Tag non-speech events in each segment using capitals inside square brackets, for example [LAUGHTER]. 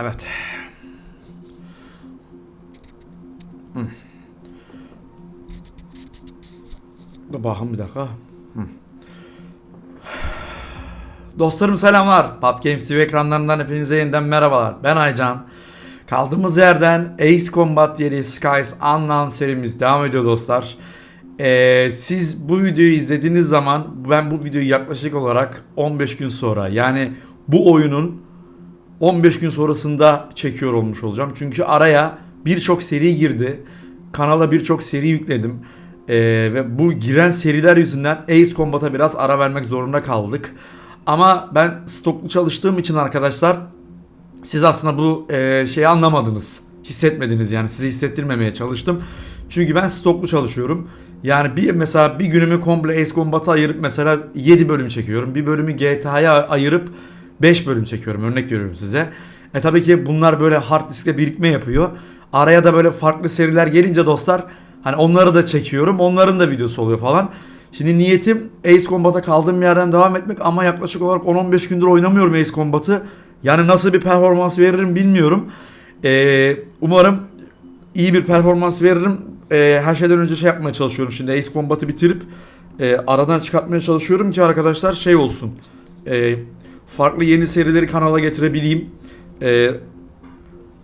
Evet. Dur bakın bir dakika. Hı. Dostlarım selamlar. Pub Games TV ekranlarından hepinize yeniden merhabalar. Ben Aycan. Kaldığımız yerden Ace Combat yeri Skies Unknown serimiz devam ediyor dostlar. Ee, siz bu videoyu izlediğiniz zaman ben bu videoyu yaklaşık olarak 15 gün sonra yani bu oyunun 15 gün sonrasında çekiyor olmuş olacağım. Çünkü araya birçok seri girdi. Kanala birçok seri yükledim. Ee, ve bu giren seriler yüzünden Ace Combat'a biraz ara vermek zorunda kaldık. Ama ben stoklu çalıştığım için arkadaşlar siz aslında bu e, şeyi anlamadınız. Hissetmediniz yani sizi hissettirmemeye çalıştım. Çünkü ben stoklu çalışıyorum. Yani bir mesela bir günümü komple Ace Combat'a ayırıp mesela 7 bölüm çekiyorum. Bir bölümü GTA'ya ayırıp 5 bölüm çekiyorum. Örnek veriyorum size. E tabii ki bunlar böyle hard diskte birikme yapıyor. Araya da böyle farklı seriler gelince dostlar hani onları da çekiyorum. Onların da videosu oluyor falan. Şimdi niyetim Ace Combat'a kaldığım yerden devam etmek ama yaklaşık olarak 10-15 gündür oynamıyorum Ace Combat'ı. Yani nasıl bir performans veririm bilmiyorum. Ee, umarım iyi bir performans veririm. Ee, her şeyden önce şey yapmaya çalışıyorum şimdi Ace Combat'ı bitirip e, aradan çıkartmaya çalışıyorum ki arkadaşlar şey olsun. E, farklı yeni serileri kanala getirebileyim. E,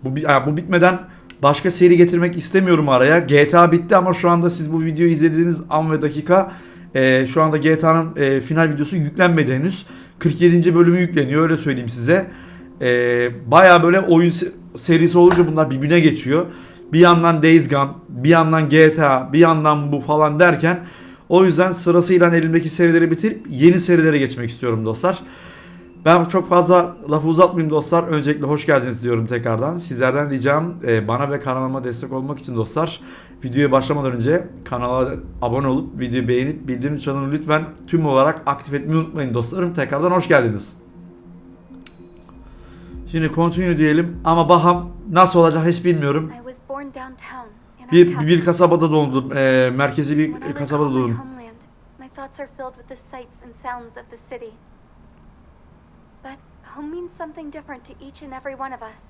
bu, yani bu bitmeden başka seri getirmek istemiyorum araya. GTA bitti ama şu anda siz bu videoyu izlediğiniz an ve dakika e, şu anda GTA'nın e, final videosu yüklenmedi henüz. 47. bölümü yükleniyor öyle söyleyeyim size. E, Baya böyle oyun se- serisi olunca bunlar birbirine geçiyor. Bir yandan Days Gone, bir yandan GTA, bir yandan bu falan derken o yüzden sırasıyla elimdeki serileri bitirip yeni serilere geçmek istiyorum dostlar. Ben çok fazla lafı uzatmayayım dostlar. Öncelikle hoş geldiniz diyorum tekrardan. Sizlerden ricam e, bana ve kanalıma destek olmak için dostlar videoya başlamadan önce kanala abone olup videoyu beğenip bildirim çanını lütfen tüm olarak aktif etmeyi unutmayın dostlarım. Tekrardan hoş geldiniz. Şimdi continue diyelim ama baham nasıl olacak hiç bilmiyorum. Bir, bir kasabada doğdum. E, merkezi bir kasabada doğdum. Home means something different to each and every one of us.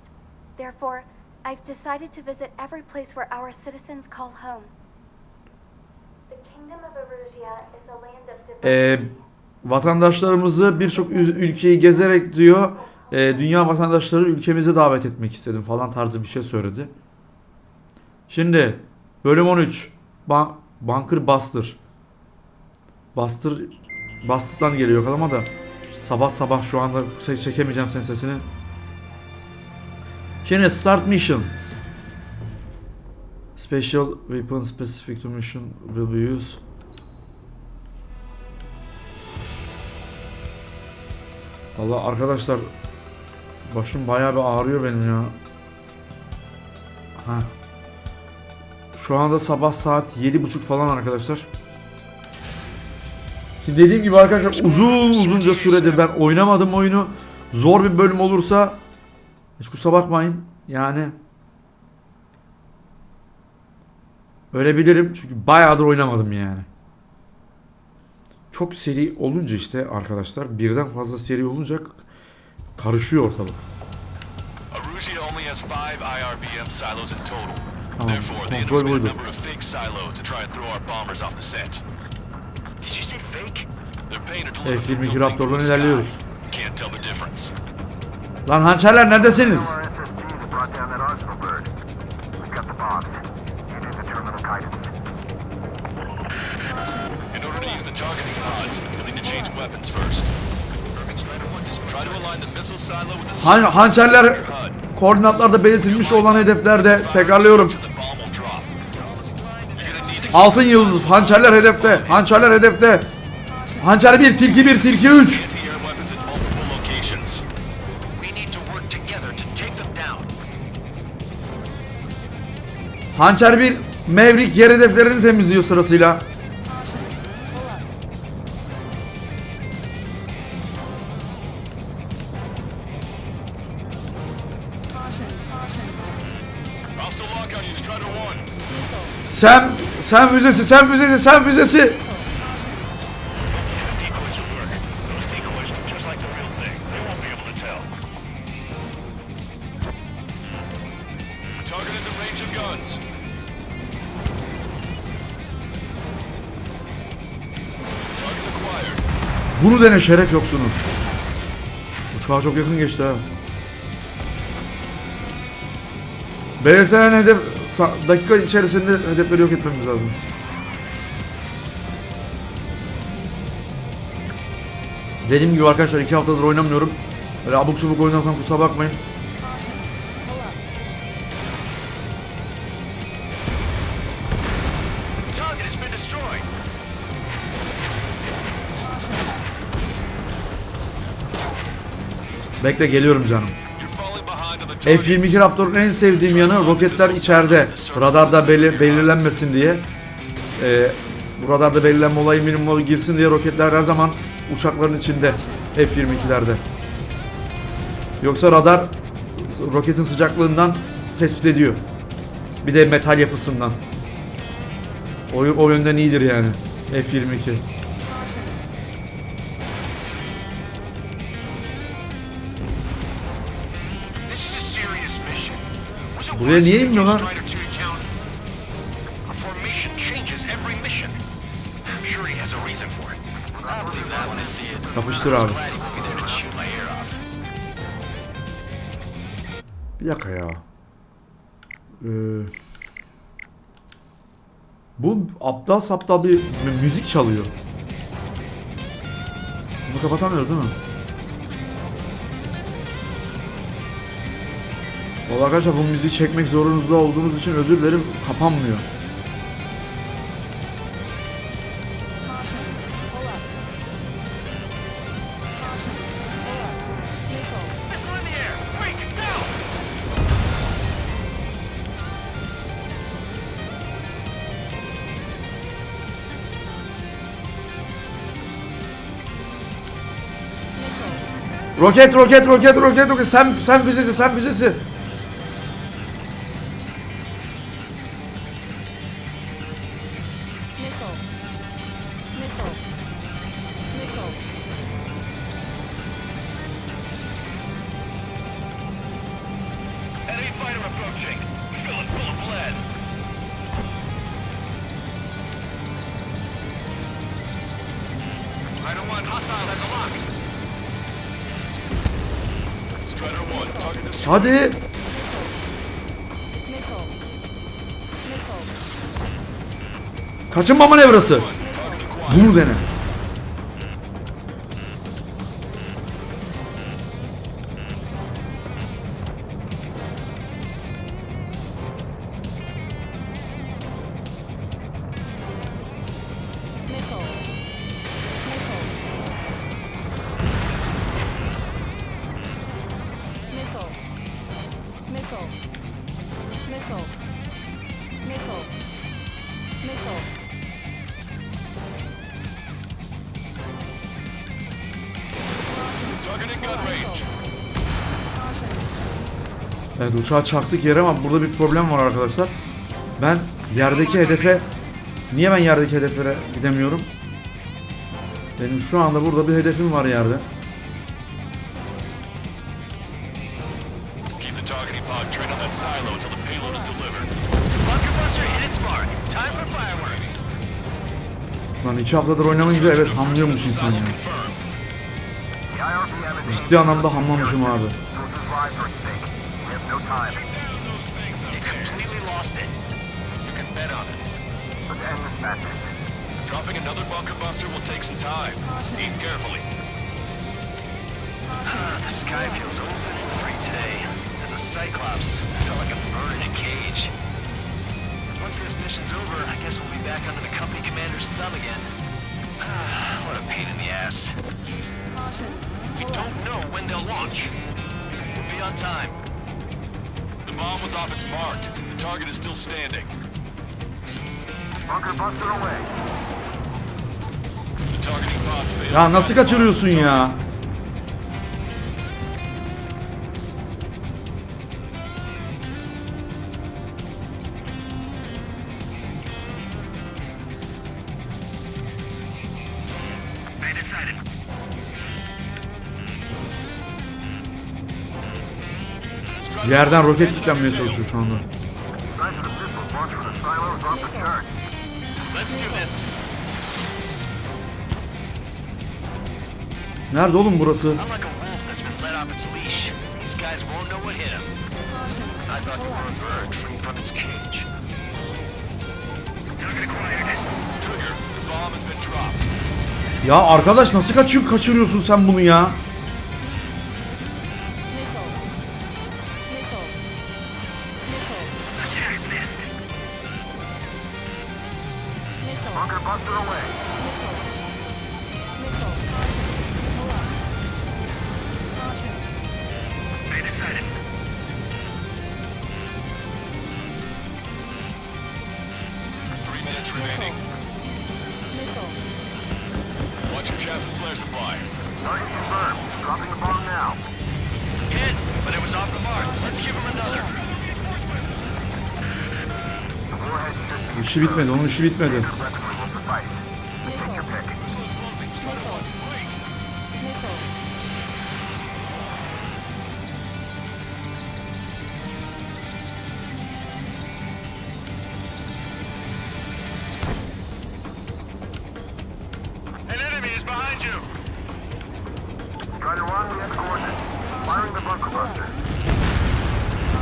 Therefore, I've decided to visit every place where our citizens call home. The kingdom of Erusia is the land of Ee, vatandaşlarımızı birçok ülkeyi gezerek diyor e, dünya vatandaşları ülkemize davet etmek istedim falan tarzı bir şey söyledi. Şimdi bölüm 13 Ban Bunker Buster Buster Bastır'dan geliyor kalama da sabah sabah şu anda ses çekemeyeceğim senin sesini. Şimdi start mission. Special weapon specific to mission will be used. Valla arkadaşlar başım bayağı bir ağrıyor benim ya. Ha. Şu anda sabah saat yedi buçuk falan arkadaşlar. Şimdi dediğim gibi arkadaşlar uzun uzunca süredir ben oynamadım oyunu. Zor bir bölüm olursa hiç kusura bakmayın. Yani ölebilirim çünkü bayağıdır oynamadım yani. Çok seri olunca işte arkadaşlar birden fazla seri olunca karışıyor ortalık. Tamam, kontrol buydu. F22 real thing Raptor'dan ilerliyoruz. Lan hançerler neredesiniz? Han hançerler koordinatlarda belirtilmiş olan hedeflerde tekrarlıyorum. Altın yıldız hançerler hedefte. Hançerler hedefte. Hançer 1, tilki 1, tilki 3. anti-air weapons in multiple locations. We need to work together to take them down. Hançer 1, Maverick yer hedeflerini temizliyor sırasıyla. Sen füzesi, sen füzesi, sen füzesi. Bunu dene şeref yoksunu. Uçağa çok yakın geçti ha. Belirtenen hedef dakika içerisinde hedefleri yok etmemiz lazım. Dediğim gibi arkadaşlar iki haftadır oynamıyorum. Böyle abuk subuk oynarsam kusura bakmayın. Bekle geliyorum canım. F-22 Raptor'un en sevdiğim yanı roketler içeride. Radarda belir- belirlenmesin diye. Ee, bu radarda belirlenme olayı minimuma girsin diye roketler her zaman uçakların içinde. F-22'lerde. Yoksa radar roketin sıcaklığından tespit ediyor. Bir de metal yapısından. O, o yönden iyidir yani. F-22. There to shoot my ear off. Bir dakika ya. Ee, bu aptal saptal bir mü- müzik çalıyor. Bunu kapatamıyoruz değil mi? Vallahi arkadaşlar bu müziği çekmek zorunuzda olduğunuz için özür dilerim kapanmıyor. Roket roket roket roket roket sen sen füzesi sen füzesi. Hadi. Kaçınma manevrası. Bunu dene. Evet uçağı çaktık yere ama burada bir problem var arkadaşlar. Ben yerdeki hedefe niye ben yerdeki hedeflere gidemiyorum? Benim şu anda burada bir hedefim var yerde. Lan iki haftadır oynamayınca evet hamlıyormuş insan ya. Confirmed. The IRBM is Ciddi anlamda hamlamışım abi. Dropping another bunker buster will take some time. Aim carefully. the sky feels open and free today. As a Cyclops, I felt like a bird in a cage. Once this mission's over, I guess we'll be back under the company commander's thumb again. Ah, [SIGHS] what a pain in the ass. We don't know when they'll launch. We'll be on time. The bomb was off its mark. The target is still standing. Bunker buster away. Ya nasıl kaçırıyorsun ya? Yerden roket yüklenmeye çalışıyor şu anda. Nerede oğlum burası? Ya arkadaş nasıl kaçıyor kaçırıyorsun sen bunu ya? Coordinates. Firing the bunker buster.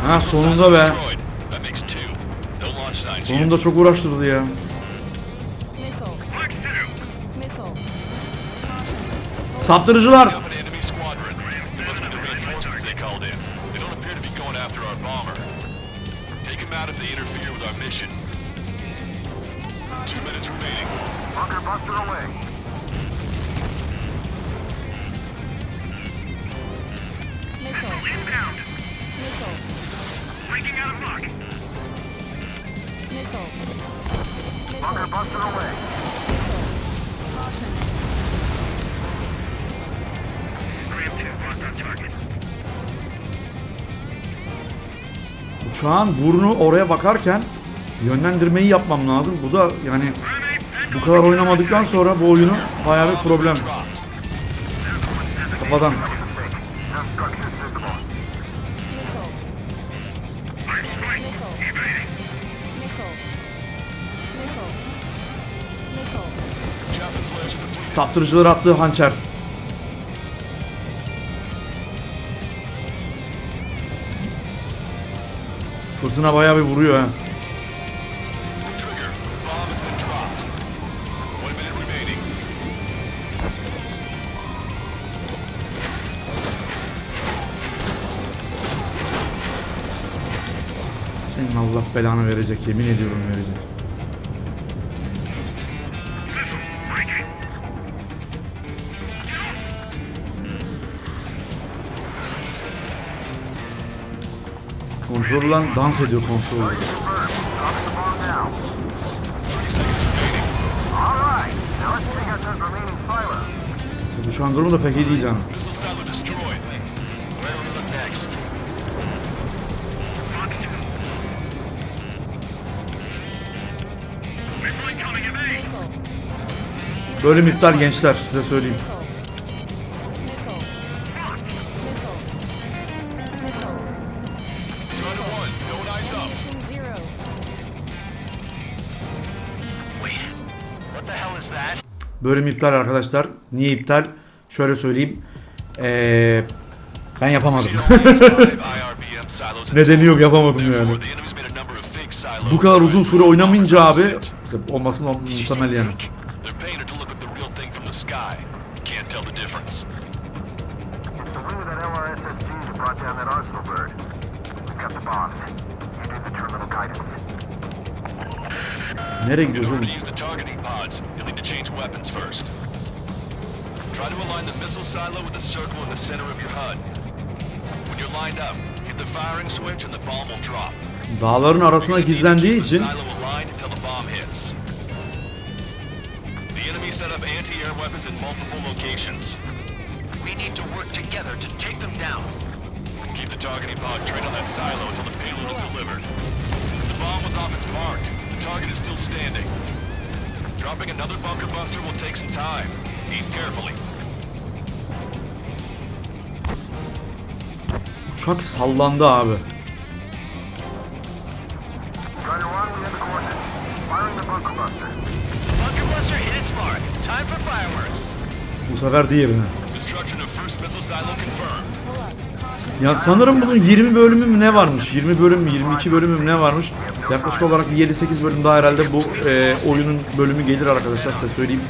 Ha sonunda be. Yet. Sonunda çok uğraştırdı ya. Saptırıcılar. Uçağın burnu oraya bakarken yönlendirmeyi yapmam lazım. Bu da yani bu kadar oynamadıktan sonra bu oyunu bayağı bir problem. Kafadan. Mistake. No structures Fırtına bayağı bir vuruyor ha. Senin Allah belanı verecek yemin ediyorum verecek. Out those remaining silos. Bu şu an durumu da pek iyi değil canım. Bölüm iptal gençler size söyleyeyim. Up. Zero. Wait, what the hell is that? Bölüm iptal arkadaşlar. Niye iptal? Şöyle söyleyeyim. Ee, ben yapamadım. [LAUGHS] Nedeni yok yapamadım yani. Bu kadar uzun süre oynamayınca abi olmasın muhtemel yani. Nereye In gidiyoruz order oğlum? to use the targeting pods, you'll need to change weapons first. Try to align the missile silo with the circle in the center of your HUD. When you're lined up, hit the firing switch and the bomb will drop. Dağların arasına gizlendiği için silo aligned until the bomb hits. The enemy set up anti-air weapons in multiple locations. We need to work together to take them down. Keep the targeting pod trained on that silo until the payload is delivered. The bomb was off its mark. Target is still standing. Dropping another bunker buster will take some time. Aim carefully. uçak sallandı abi. Strider 1, we have the coordinates. Firing the bunker buster. Bunker Buster hit its mark. Time for fireworks. Bu sefer diğerine. The destruction of first missile silo confirmed. Pull up. Caution. Ya sanırım bunun 20 bölümü mü ne varmış? 20 bölüm mü 22 bölümü mü ne varmış? Yaklaşık olarak bir 7-8 bölüm daha herhalde bu e, oyunun bölümü gelir arkadaşlar size söyleyeyim.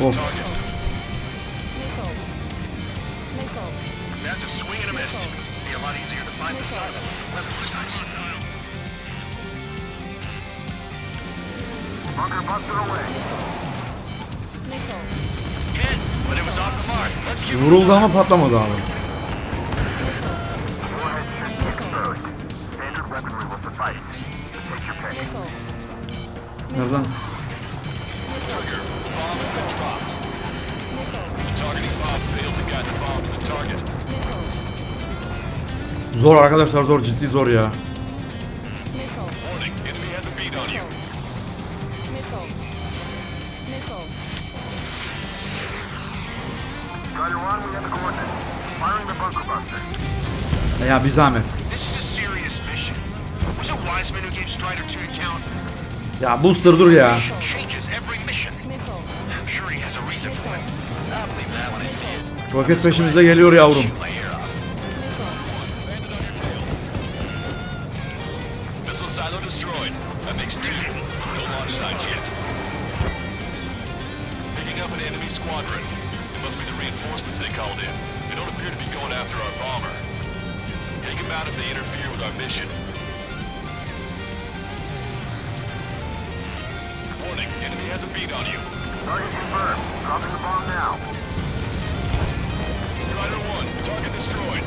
Of. That's a swing and a miss. Be a lot easier to find the silo. That looks nice. Bunker buster away. Vuruldu ama patlamadı abi. Warhead should be exposed. Standard weaponry will tail. Missile silo destroyed. That makes two. No launch sites yet. Picking up an enemy squadron. It must be the reinforcements they called in. Take them out if they interfere with our mission. Warning, enemy has a beat on you. Target confirmed. Dropping the bomb now. Strider 1, target destroyed.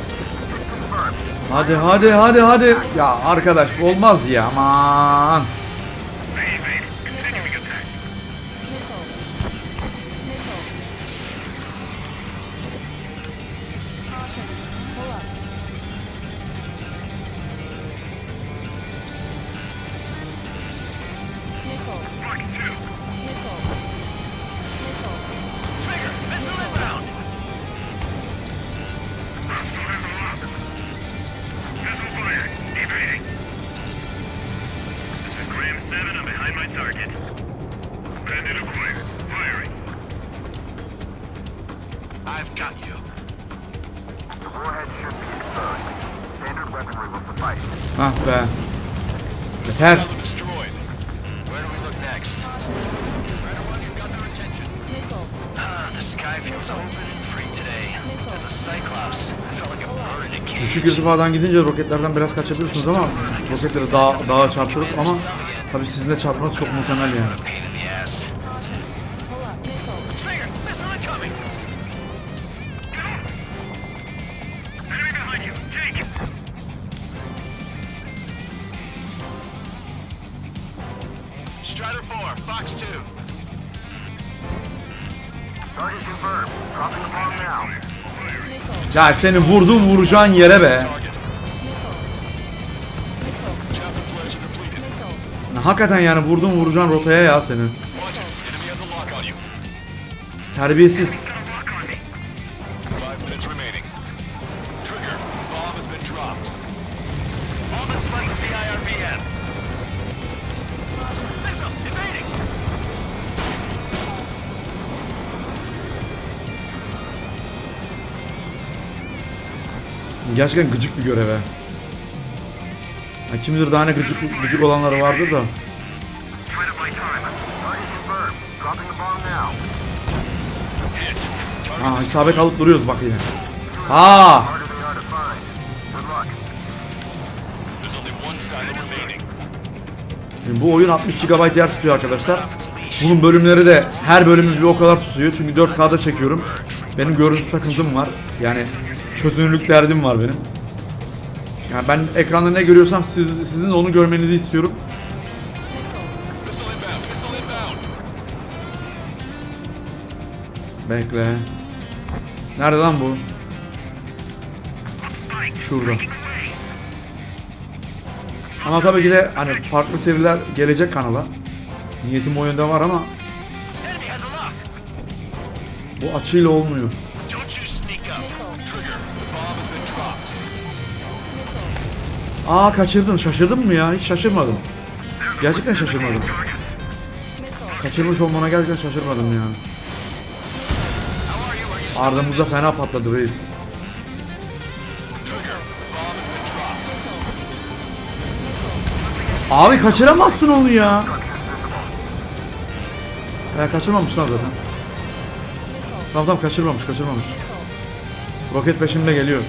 Hadi hadi hadi hadi. Ya arkadaş olmaz ya aman. Cage. Düşük irtifadan gidince roketlerden biraz kaçabiliyorsunuz ama roketleri dağa, dağa çarptırıp ama tabi sizin de çarpmanız çok muhtemel yani. Ya seni vurdum vuracağın yere be. Hakikaten yani vurdum vuracağın rotaya ya senin. Watch Gerçekten gıcık bir görev he. Ya kim daha ne gıcık, gıcık olanları vardır da. Ha isabet alıp duruyoruz bak yine. Ha! Şimdi bu oyun 60 GB yer tutuyor arkadaşlar. Bunun bölümleri de her bölümü bir o kadar tutuyor. Çünkü 4K'da çekiyorum. Benim görüntü takıntım var. Yani çözünürlük derdim var benim. Yani ben ekranda ne görüyorsam siz, sizin onu görmenizi istiyorum. Bekle. Nerede lan bu? Şurada. Ama tabii ki de hani farklı seriler gelecek kanala. Niyetim o yönde var ama bu açıyla olmuyor. Aa kaçırdın. Şaşırdın mı ya? Hiç şaşırmadım. Gerçekten şaşırmadım. Kaçırmış olmana gerçekten şaşırmadım ya. Ardımızda fena patladı reis. Abi kaçıramazsın onu ya. Ya kaçırmamış lan zaten. Tamam tamam kaçırmamış kaçırmamış. Roket peşimde geliyor.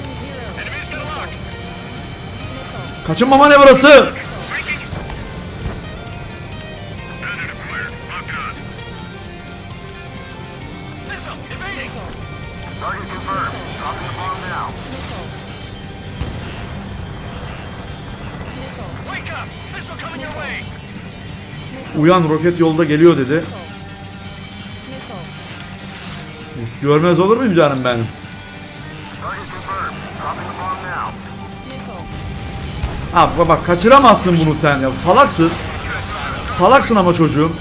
Your way! Uyan roket yolda geliyor dedi. Görmez olur muyum canım benim? Abi bak- kaçıramazsın bunu sen ya. Salaksın. Salaksın ama çocuğum.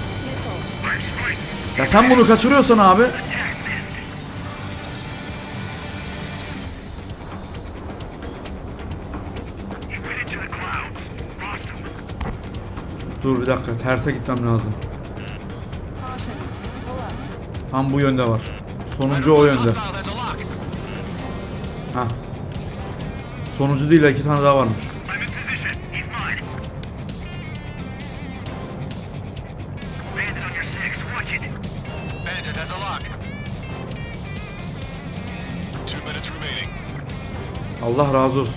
Ya sen bunu kaçırıyorsan abi. Dur bir dakika terse gitmem lazım. Tam bu yönde var. Sonuncu o yönde. Ha. Sonuncu değil iki tane daha varmış. Allah razı olsun.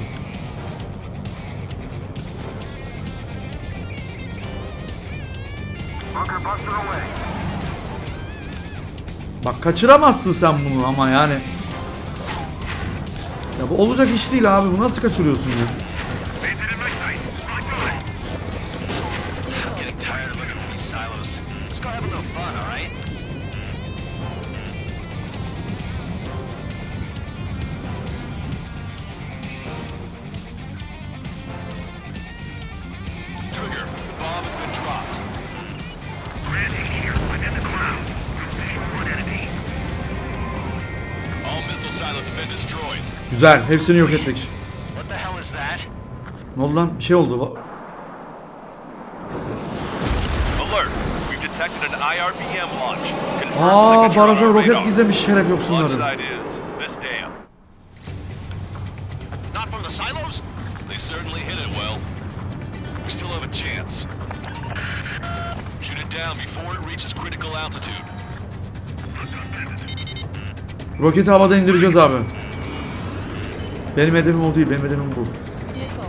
Bak kaçıramazsın sen bunu ama yani. Ya bu olacak iş değil abi. Bu nasıl kaçırıyorsun ya? Güzel. Hepsini yok ettik. What the hell is that? Ne oldu lan? Bir şey oldu. Va- Alert. We've detected an IRBM launch. Aa baraja roket gizlemiş şeref yoksunları. is this dam. Not from the silos? They certainly hit it well. We still have a chance. Shoot it down before it reaches critical altitude. Roketi havada indireceğiz abi. Benim hedefim o değil. Benim hedefim bu. Nickel.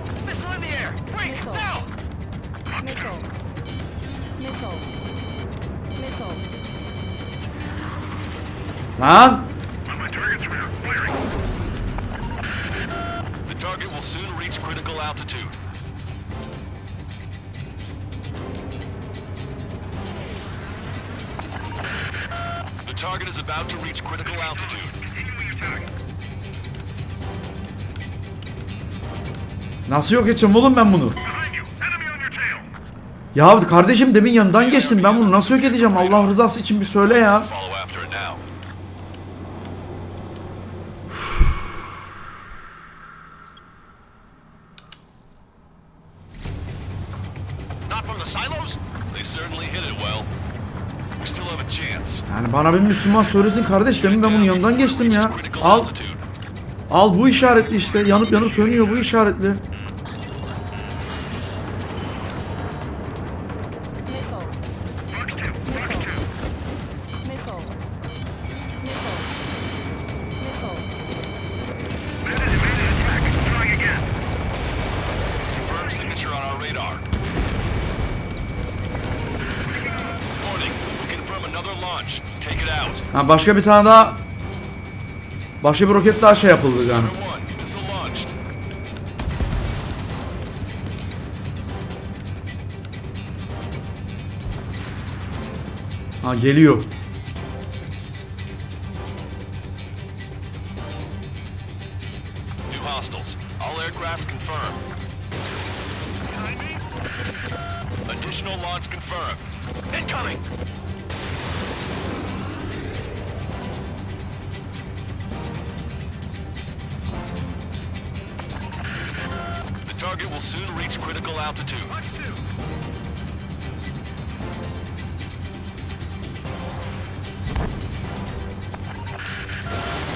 Nasıl yok edeceğim oğlum ben bunu? Ya kardeşim demin yanından geçtim. Ben bunu nasıl yok edeceğim? Allah rızası için bir söyle ya. Follow after it now. Not from the silos? They certainly hit it well. We still have a chance. Yani bana bir Müslüman söylesin kardeş demin ben bunun yanından geçtim ya. Al, al bu işaretli işte. Yanıp yanıp sönüyor bu işaretli. Başka bir tane daha başka bir roket daha şey yapıldı yani. Ha geliyor. Additional launch confirmed. Incoming! Reach critical altitude.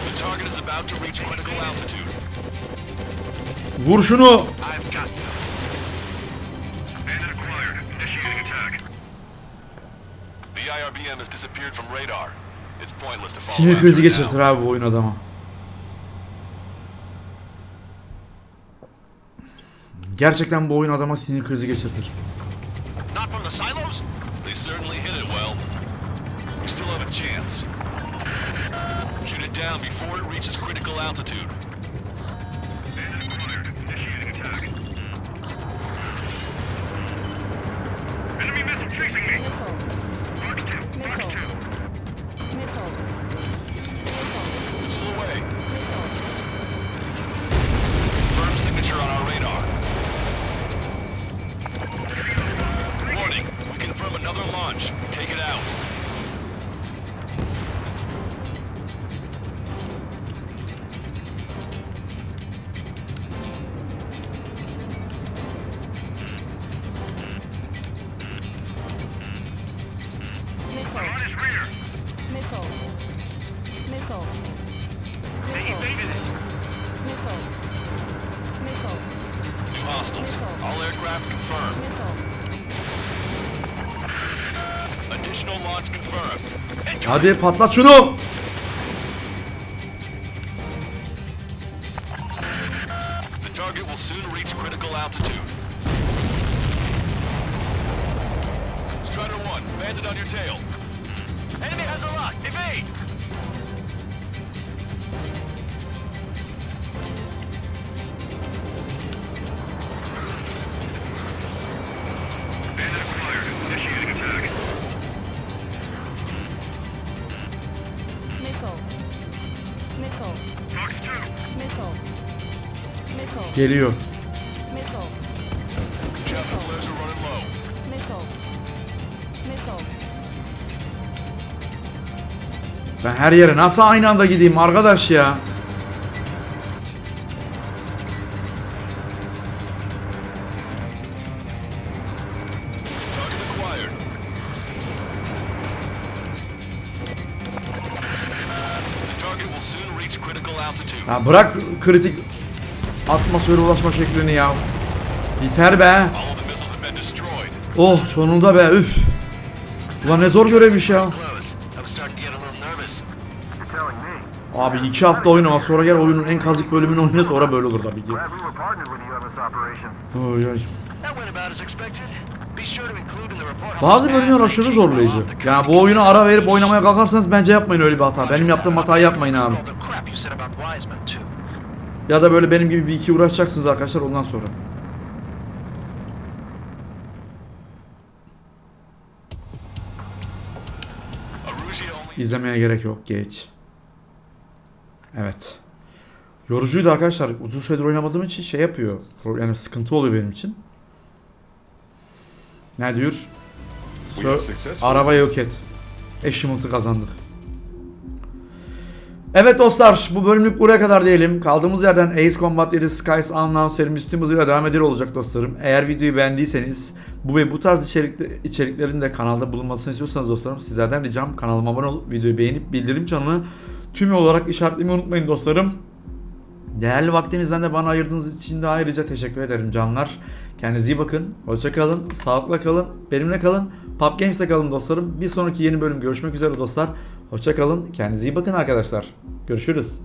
The target is about to reach critical altitude. Vur şunu. I've got you. Bandit acquired. Initiating attack. The IRBM has disappeared from radar. It's pointless to follow Sinir krizi geçirtir abi bu oyun adama. Gerçekten bu oyun adama sinir krizi geçirtir. Shoot it down before it reaches critical altitude. Aircraft confirmed. Additional launch confirmed. Hadi patlat şunu. Geliyor. Ben her yere nasıl aynı anda gideyim arkadaş ya? Ya bırak kritik atmosfere ulaşma şeklini ya. Yeter be. Oh sonunda be üf. Ulan ne zor görevmiş ya. Abi iki hafta oynama sonra gel oyunun en kazık bölümünü oyna sonra böyle olur tabii ki. Oy, oy. Bazı bölümler aşırı zorlayıcı. Yani bu oyunu ara verip oynamaya kalkarsanız bence yapmayın öyle bir hata. Benim yaptığım hatayı yapmayın abi. Ya da böyle benim gibi bir iki uğraşacaksınız arkadaşlar ondan sonra. İzlemeye gerek yok geç. Evet. Yorucuydu arkadaşlar. Uzun süredir oynamadığım için şey yapıyor. Yani sıkıntı oluyor benim için. Ne diyor? Sö- Araba yok et. Achievement'ı kazandık. Evet dostlar bu bölümlük buraya kadar diyelim. Kaldığımız yerden Ace Combat 7 Skies Unknown serimiz tüm hızıyla devam ediyor olacak dostlarım. Eğer videoyu beğendiyseniz bu ve bu tarz içerik, içeriklerin de kanalda bulunmasını istiyorsanız dostlarım sizlerden ricam kanalıma abone olup videoyu beğenip bildirim çanını tüm olarak işaretlemeyi unutmayın dostlarım. Değerli vaktinizden de bana ayırdığınız için de ayrıca teşekkür ederim canlar. Kendinize iyi bakın. Hoşça kalın. Sağlıkla kalın. Benimle kalın. Pub Games'te kalın dostlarım. Bir sonraki yeni bölüm görüşmek üzere dostlar. Hoşça kalın. Kendinize iyi bakın arkadaşlar. Görüşürüz.